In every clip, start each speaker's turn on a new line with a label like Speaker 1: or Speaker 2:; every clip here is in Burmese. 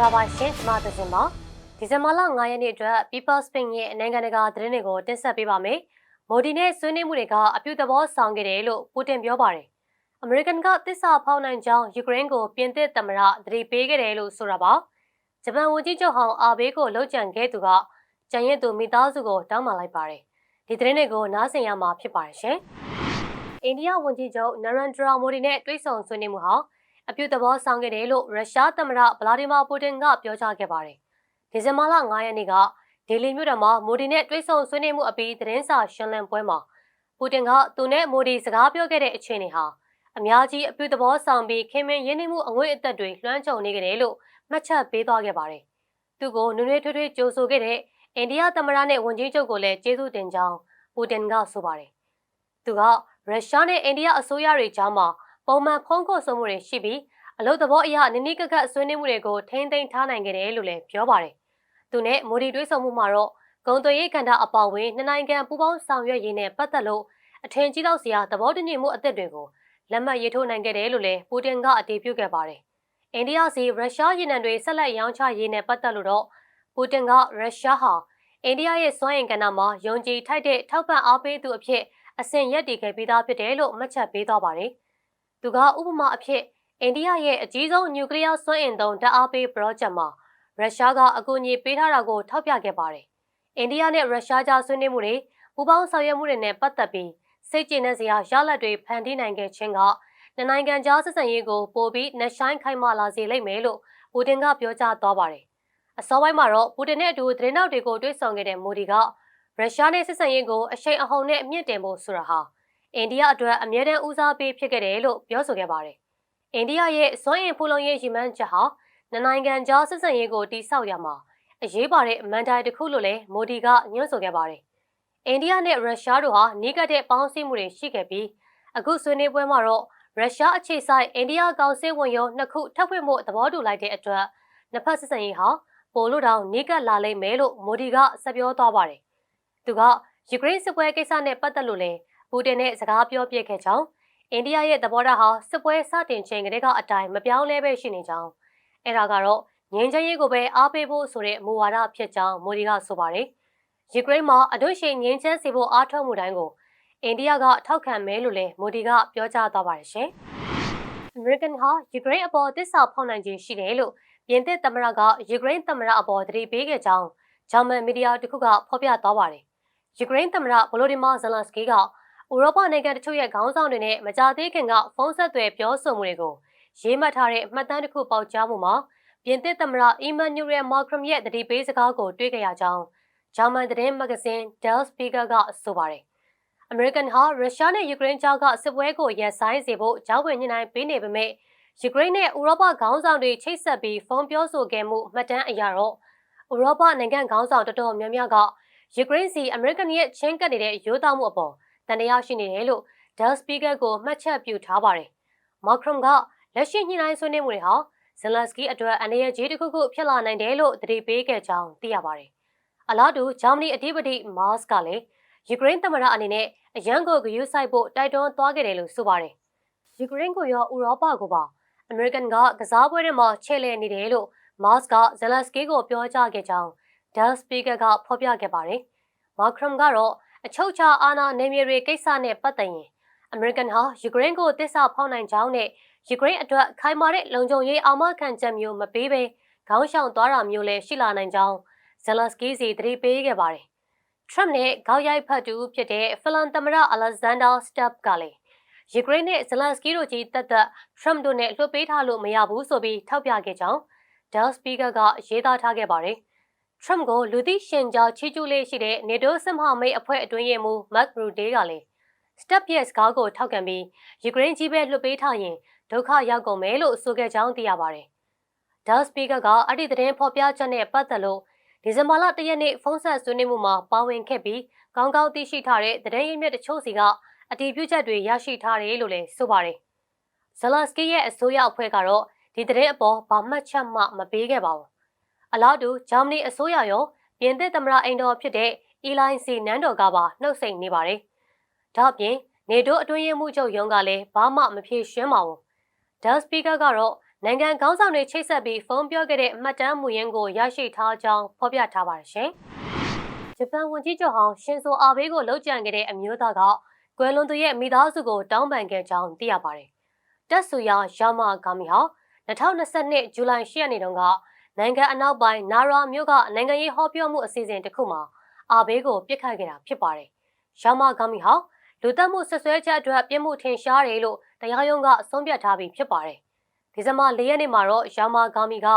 Speaker 1: ္ဂလာပါရှင်ကျမသဇင်ပါဒီဇင်ဘာလ9ရက်နေ့အတွက် People Spin ရဲ့နိုင်ငံတကာသတင်းတွေကိုတင်ဆက်ပေးပါမယ်မိုဒီနဲ့ဆွေးနွေးမှုတွေကအပြုသဘောဆောင်ခဲ့တယ်လို့ပူတင်ပြောပါတယ်အမေရိကန်ကသစ္စာဖောက်နိုင်ကြောင်းယူကရိန်းကိုပြင်သစ်သမ္မတသတိပေးခဲ့တယ်လို့ဆိုတာပါဂျပန်ဝန်ကြီးချုပ်ဟောင်းအာဘေးကိုလှုပ်ကြံခဲ့သူကကြံရစ်သူမိသားစုကိုတောင်းပန်လိုက်ပါတယ်ဒီသတင်းတွေကိုနားဆင်ရမှာဖြစ်ပါတယ်ရှင်အိန္ဒိယဝန်ကြီးချုပ်နရန်ဒရာမိုဒီနဲ့တွေ့ဆုံဆွေးနွေးမှုဟာ အပြုသဘောဆောင်ခဲ့တယ်လို့ရုရှားသမ္မတဗလာဒီမာပူတင်ကပြောကြားခဲ့ပါတယ်။ဒီဇင်ဘာလ9ရက်နေ့ကဒေလီမြို့တော်မှာမိုဒီနဲ့တွေ့ဆုံဆွေးနွေးမှုအပြီးသတင်းစာရှင်းလင်းပွဲမှာပူတင်ကသူနဲ့မိုဒီစကားပြောခဲ့တဲ့အခြေအနေဟာအများကြီးအပြုသဘောဆောင်ပြီးခင်မင်ရင်းနှီးမှုအငွေ့အသက်တွေလွှမ်းခြုံနေကြတယ်လို့မှတ်ချက်ပေးသွားခဲ့ပါတယ်။သူကိုနွေနွေထွေးထွေးကြိုဆိုခဲ့တဲ့အိန္ဒိယသမ္မတနဲ့ဝန်ကြီးချုပ်ကိုလည်းကျေးဇူးတင်ကြောင်းပူတင်ကဆိုပါတယ်။သူကရုရှားနဲ့အိန္ဒိယအစိုးရတွေကြားမှာ ပုံမှန်ဖုံးကွယ်ဆိုမှုတွေရှိပြီးအလို့သဘောအရနိနိကကဆွေးနွေးမှုတွေကိုထိန်းသိမ်းထားနိုင်ခဲ့တယ်လို့လည်းပြောပါတယ်။သူနဲ့မိုဒီတွေးဆောင်မှုမှာတော့ဂုံသွေးရေးကဏ္ဍအပေါဝင်နှစ်နိုင်ငံပူးပေါင်းဆောင်ရွက်ရေးနဲ့ပတ်သက်လို့အထင်ကြီးတော့စရာသဘောတူညီမှုအသစ်တွေကိုလက်မှတ်ရေးထိုးနိုင်ခဲ့တယ်လို့လည်းပူတင်ကအတည်ပြုခဲ့ပါတယ်။အိန္ဒိယစီရုရှားရေနံတွေဆက်လက်ရောင်းချရေးနဲ့ပတ်သက်လို့တော့ပူတင်ကရုရှားဟာအိန္ဒိယရဲ့စွမ်းအင်ကဏ္ဍမှာယုံကြည်ထိုက်တဲ့ထောက်ပံ့အားပေးသူအဖြစ်အစဉ်ရက်တည်ခဲ့ပြီးသားဖြစ်တယ်လို့မှတ်ချက်ပေးသွားပါတယ်။ သူကဥပမာအဖြစ်အိန္ဒိယရဲ့အကြီးဆုံးနျူကလ িয়ার စွမ်းအင်သုံးဓာတ်အားပေး project မှာရုရှားကအကူအညီပေးထားတာကိုထောက်ပြခဲ့ပါတယ်။အိန္ဒိယနဲ့ရုရှားကြားဆွေးနွေးမှုတွေပူးပေါင်းဆောင်ရွက်မှုတွေနဲ့ပတ်သက်ပြီးစိတ်ကျေနပ်စရာရလဒ်တွေဖန်တီးနိုင်ခဲ့ခြင်းကနှစ်နိုင်ငံကြားဆက်ဆံရေးကိုပိုပြီးနှဆိုင်ခိုင်မာလာစေလိမ့်မယ်လို့ပူတင်ကပြောကြားသွားပါတယ်။အစောပိုင်းမှာတော့ပူတင်နဲ့အတူသတင်းတောက်တွေကိုတွေ့ဆုံခဲ့တဲ့မိုဒီကရုရှားနဲ့ဆက်ဆံရေးကိုအရှိန်အဟုန်နဲ့အမြင့်တင်ဖို့ဆိုတာဟာ အိန္ဒိယအတွက်အမြဲတမ်းဦးစားပေးဖြစ်ခဲ့တယ်လို့ပြောဆိုခဲ့ပါတယ်အိန္ဒိယရဲ့စွမ်းအင်ဖူလုံရေးရည်မှန်းချက်ဟာနိုင်ငံကြားဆက်ဆံရေးကိုတိစောက်ရမှာအရေးပါတဲ့အမန်တိုင်တစ်ခုလို့လည်းမိုဒီကညွှန်ဆိုခဲ့ပါတယ်။အိန္ဒိယနဲ့ရုရှားတို့ဟာနီးကပ်တဲ့ပေါင်းစည်းမှုတွေရှိခဲ့ပြီးအခုဆွေးနွေးပွဲမှာတော့ရုရှားအခြေစိုက်အိန္ဒိယကောင်စစ်ဝန်ရုံးနှစ်ခုထပ်ဖွင့်မှုသဘောတူလိုက်တဲ့အတွက်နှစ်ဖက်ဆက်ဆံရေးဟာပိုလို့တောင်နီးကပ်လာလိမ့်မယ်လို့မိုဒီကဆက်ပြောသွားပါတယ်။သူကယူကရိန်းစစ်ပွဲကိစ္စနဲ့ပတ်သက်လို့လည်း ပူတင်နဲ့စကားပြောပြခဲ့ကြောင်းအိန္ဒိယရဲ့သဘောထားဟာစစ်ပွဲစတင်ချိန်ကတည်းကအတိုင်းမပြောင်းလဲပဲရှိနေကြောင်းအဲ့ဒါကတော့ငြိမ်းချမ်းရေးကိုပဲအားပေးဖို့ဆိုတဲ့မူဝါဒဖြစ်ကြောင်းမိုဒီကဆိုပါတယ်။ယူကရိန်းမှာအဒွိရှိငြိမ်းချမ်းစေဖို့အားထုတ်မှုတိုင်းကိုအိန္ဒိယကထောက်ခံမယ်လို့လည်းမိုဒီကပြောကြားသွားပါတယ်ရှင်။ American ဟာယူကရိန်းအပေါ်တစ္ဆာဖောက်နိုင်ခြင်းရှိတယ်လို့ပြင်သစ်သမ္မတကယူကရိန်းသမ္မတအပေါ်တတိပေးခဲ့ကြောင်းဂျာမန်မီဒီယာတစ်ခုကဖော်ပြသွားပါတယ်။ယူကရိန်းသမ္မတဗလိုဒီမာဇလန်စကီက ဥရောပနိုင်ငံတချို့ရဲ့ခေါင်းဆောင်တွေနဲ့မကြသေးခင်ကဖုန်းဆက်သွယ်ပြောဆိုမှုတွေကိုရေးမှတ်ထားတဲ့မှတ်တမ်းတစ်ခုပေါက်ကြားမှုမှာပြင်သစ်သမ္မတအီမန်နျူရယ်မာခရမ်ရဲ့တတိပေးစကားကိုတွေ့ကြရကြောင်းဂျာမန်သတင်းမဂ္ဂဇင်း Der Spiegel ကဆိုပါတယ်။ American ဟာရုရှားနဲ့ယူကရိန်းကြားကစစ်ပွဲကိုရပ်ဆိုင်းစေဖို့ကြောက်ဝင်ညှိနှိုင်းပေးနေပေမဲ့ယူကရိန်းနဲ့ဥရောပခေါင်းဆောင်တွေချိတ်ဆက်ပြီးဖုန်းပြောဆိုခဲ့မှုမှတ်တမ်းအရတော့ဥရောပနိုင်ငံခေါင်းဆောင်တော်တော်များများကယူကရိန်းစီအမေရိကန်ရဲ့ချင်းကပ်နေတဲ့ရိုးသားမှုအပေါ် တန်တရားရှိနေတယ်လို့ Del Speaker ကိုမှတ်ချက်ပြုထားပါတယ်။မာခရွန်ကလက်ရှိညှိနှိုင်းဆွေးနွေးမှုတွေဟာဇလန်စကီအတွက်အနေရကြီးတစ်ခုခုဖြစ်လာနိုင်တယ်လို့သတိပေးခဲ့ကြောင်းသိရပါတယ်။အလားတူဂျာမနီအဓိပတိမတ်စ်ကလည်းယူကရိန်းသမ္မတအနေနဲ့အရန်ကိုဂရုစိုက်ဖို့တိုက်တွန်းသွားခဲ့တယ်လို့ဆိုပါတယ်။ယူကရိန်းကိုရောဥရောပကိုပါအမေရိကန်ကကစားပွဲတွေမှာချဲ့လဲနေတယ်လို့မတ်စ်ကဇလန်စကီကိုပြောကြားခဲ့ကြောင်း Del Speaker ကဖော်ပြခဲ့ပါတယ်။မာခရွန်ကတော့ အချုပ်ချာအာဏာနယ်မြေတွေကိစ္စနဲ့ပတ်သက်ရင်အမေရိကန်ဟာယူကရိန်းကိုတစ္ဆာဖောက်နိုင်ကြောင်းနဲ့ယူကရိန်းအတွက်ခိုင်မာတဲ့လုံခြုံရေးအာမခံချက်မျိုးမပေးဘဲခေါင်းရှောင်သွားတာမျိုးလည်းရှိလာနိုင်ကြောင်းဇလန်စကီစီသတိပေးခဲ့ပါတယ်။ Trump နဲ့ခေါက်ရိုက်ဖတ်သူဖြစ်တဲ့ဖလန်သမရအလက်ဇန်ဒါစတပ်ကလည်းယူကရိန်းနဲ့ဇလန်စကီတို့ကြီးတက်သက် Trump တို့နဲ့လွှတ်ပေးထားလို့မရဘူးဆိုပြီးထောက်ပြခဲ့ကြောင်း Del Speaker ကရေးသားထားခဲ့ပါတယ်။ Trump ကိုလူသိရှင်ကြားချီးကျူးလေးရှိတဲ့ NATO စစ်မဟာမိတ်အဖွဲ့အတွင်းရေးမှူး Mark Rutte ကလည်း Step Yes ကားကိုထောက်ခံပြီးယူကရိန်းကြီးပဲလွှတ်ပေးထားရင်ဒုက္ခရောက်ကုန်မယ်လို့ဆိုခဲ့ကြောင်းသိရပါတယ်။ Dell Speaker ကအဲ့ဒီသတင်းဖော်ပြချက်နဲ့ပတ်သက်လို့ဒီဇင်ဘာလ၁ရက်နေ့ဖုန်းဆက်ဆွေးနွေးမှုမှာပါဝင်ခဲ့ပြီးကောင်းကောင်းသိရှိထားတဲ့သတင်းရင်းမြစ်တချို့စီကအတည်ပြုချက်တွေရရှိထားတယ်လို့လည်းဆိုပါတယ်။ Zelensky ရဲ့အစိုးရအဖွဲ့ကတော့ဒီသတင်းအပေါ်ဘာမှတ်ချက်မှမပေးခဲ့ပါဘူး အလားတူဂျာမနီအစိုးရရောပြင်သစ်သမ္မတအိမ်တော်ဖြစ်တဲ့အီလိုင်းစီနန်းတော်ကပါနှုတ်ဆက်နေပါတယ်။ဒါ့အပြင်နေတိုးအတွင်းရေးမှူးချုပ်ရုံးကလည်းဘာမှမဖြေရှင်းပါဘူး။ဒက်စပီကာကတော့နိုင်ငံခေါင်းဆောင်တွေချိတ်ဆက်ပြီးဖုန်းပြောခဲ့တဲ့အမှတ်တမ်းမူရင်းကိုရရှိထားကြောင်းဖော်ပြထားပါတယ်ရှင်။ဂျပန်ဝန်ကြီးချုပ်ဟောင်းရှင်ဇိုအာဘေးကိုလှုပ်ကြံခဲ့တဲ့အမျိုးသားကကွယ်လွန်သူရဲ့မိသားစုကိုတောင်းပန်ခဲ့ကြောင်းသိရပါတယ်။တက်ဆူယာယာမာဂါမီဟာ2022ဇူလိုင်10ရက်နေ့တုန်းက နိုင်ငံအနောက်ပိုင်းနာရာမြို့ကနိုင်ငံရေးဟောပြောမှုအစီအစဉ်တစ်ခုမှာအာဘေးကိုပြစ်ခတ်ခဲ့တာဖြစ်ပါတယ်။ယာမာဂါမီဟာလူတက်မှုဆက်ဆွဲချက်အတွက်ပြစ်မှုထင်ရှားတယ်လို့တရားရုံးကအဆုံးဖြတ်ထားပြီးဖြစ်ပါတယ်။ဒီဇင်ဘာ၄ရက်နေ့မှာတော့ယာမာဂါမီက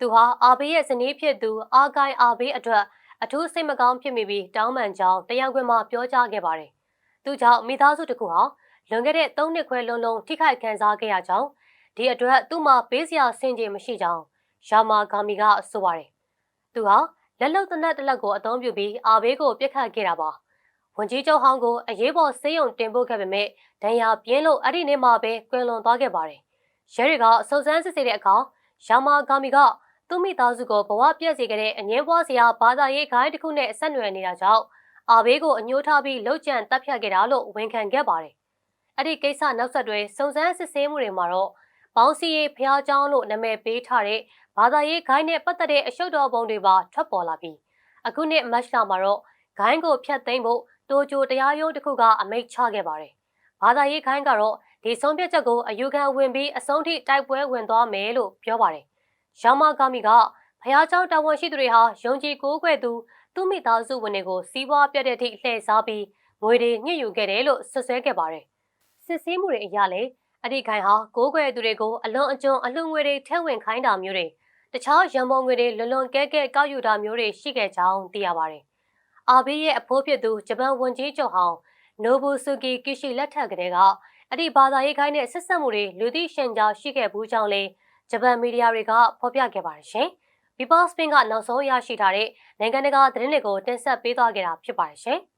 Speaker 1: သူဟာအာဘေးရဲ့ဇနီးဖြစ်သူအာဂိုင်အာဘေးအတွက်အထူးစိတ်မကောင်းဖြစ်မိပြီးတောင်းပန်ကြောင်းတရားခွင်မှာပြောကြားခဲ့ပါတယ်။သူကြောင့်မိသားစုတစ်ခုဟာလွန်ခဲ့တဲ့၃နှစ်ခွဲလုံးလုံးထိခိုက်ခံစားခဲ့ရကြောင်းဒီအတွက်သူ့မှာပေးစရာဆင်ခြင်မရှိကြောင်း ယာမာဂါမီကဆိုပါတယ်။သူဟာလက်လုံတနက်တစ်လက်ကိုအသုံးပြုပြီးအာဘေးကိုပြစ်ခတ်ခဲ့တာပါ။ဝန်ကြီးချုပ်ဟောင်းကိုအရေးပေါ်ဆေးရုံတင်ပို့ခဲ့ပေမဲ့ဒဏ်ရာပြင်းလို့အဲ့ဒီနေ့မှပဲကွယ်လွန်သွားခဲ့ပါတယ်။ရဲတွေကစုံစမ်းစစ်ဆေးတဲ့အခါယာမာဂါမီကသူ့မိသားစုကိုဘဝပြည့်စေခဲ့တဲ့အငင်းပွားစရာဘာသာရေးခိုင်းတစ်ခုနဲ့ဆက်နွယ်နေတာကြောင့်အာဘေးကိုအညှိုးထားပြီးလှုပ်ကြံတပ်ဖြတ်ခဲ့တာလို့ဝန်ခံခဲ့ပါတယ်။အဲ့ဒီကိစ္စနောက်ဆက်တွဲစုံစမ်းစစ်ဆေးမှုတွေမှာတော့ ပေါင်းစီရေးဖျားကျောင်းလို့နာမည်ပေးထားတဲ့ဘာသာရေးဂိုင်းနဲ့ပတ်သက်တဲ့အရှုပ်တော်ပုံတွေပါထွက်ပေါ်လာပြီးအခုနှစ်မတ်လမှာတော့ဂိုင်းကိုဖျက်သိမ်းဖို့တိုဂျိုတရားရုံးတစ်ခုကအမိန့်ချခဲ့ပါတယ်။ဘာသာရေးဂိုင်းကတော့ဒီဆုံးဖြတ်ချက်ကိုအယူခံဝင်ပြီးအဆုံးထိတိုက်ပွဲဝင်သွားမယ်လို့ပြောပါတယ်။ရောင်မဂါမီကဖျားကျောင်းတာဝန်ရှိသူတွေဟာယုံကြည်ကိုးကွယ်သူသူမိသားစုဝင်တွေကိုစီးပွားပြတ်တဲ့အထိလှည့်စားပြီးငွေတွေညှစ်ယူခဲ့တယ်လို့ဆွဆွဲခဲ့ပါတယ်။စစ်ဆေးမှုတွေအရလည်း အဒီခိုင်ဟာကိုးကွယ်သူတွေကိုအလွန်အကျွံအလှငွေတွေထည့်ဝင်ခိုင်းတာမျိုးတွေတခြားရန်ပုံငွေတွေလွန်လွန်ကဲကဲကောက်ယူတာမျိုးတွေရှိခဲ့ကြောင်းသိရပါတယ်။အာဘေးရဲ့အဖိုးဖြစ်သူဂျပန်ဝန်ကြီးချုပ်ဟောင်းနိုဘူဆူကီကီရှိလက်ထက်ကလေးကအဒီဘာသာရေးခိုင်းတဲ့ဆက်ဆက်မှုတွေလူသိရှင်ကြားရှိခဲ့ဘူးကြောင်းလေဂျပန်မီဒီယာတွေကဖော်ပြခဲ့ပါတယ်ရှင်။ People Spin ကနောက်ဆုံးရရှိထားတဲ့နိုင်ငံတကာသတင်းတွေကိုတင်ဆက်ပေးသွားခဲ့တာဖြစ်ပါတယ်ရှင်။